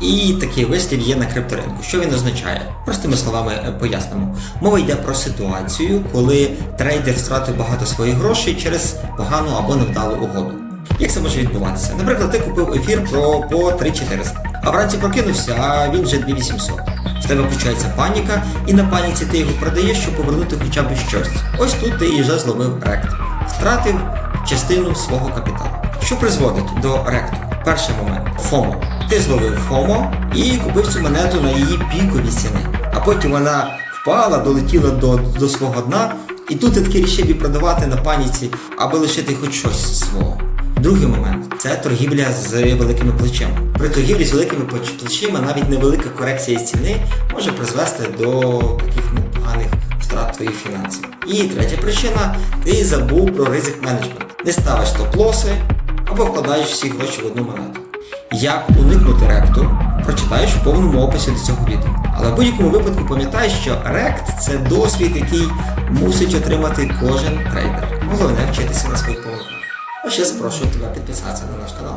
І такий вислів є на крипторинку. Що він означає? Простими словами е, пояснимо. Мова йде про ситуацію, коли трейдер втратив багато своїх грошей через погану або невдалу угоду. Як це може відбуватися? Наприклад, ти купив ефір про по 3400, а вранці прокинувся, а він вже 2800. В тебе включається паніка, і на паніці ти його продаєш, щоб повернути хоча б щось. Ось тут ти і вже зловив рект. Втратив частину свого капіталу. Що призводить до ректу? Перший момент ФОМО. Ти зловив ФОМО і купив цю монету на її пікові ціни. А потім вона впала, долетіла до, до свого дна, і тут ти таки рішив продавати на паніці, аби лишити хоч щось свого. Другий момент це торгівля з великими плечима. При торгівлі з великими плечима навіть невелика корекція ціни може призвести до таких непоганих втрат твоїх фінансів. І третя причина ти забув про ризик менеджмент. Не ставиш стоп-лоси або вкладаєш всі гроші в одну монету. Як уникнути ректу, прочитаєш в повному описі до цього відео. Але в будь-якому випадку пам'ятай, що рект це досвід, який мусить отримати кожен трейдер. Головне вчитися на своїх помилках. А ще запрошую тебе підписатися на наш канал.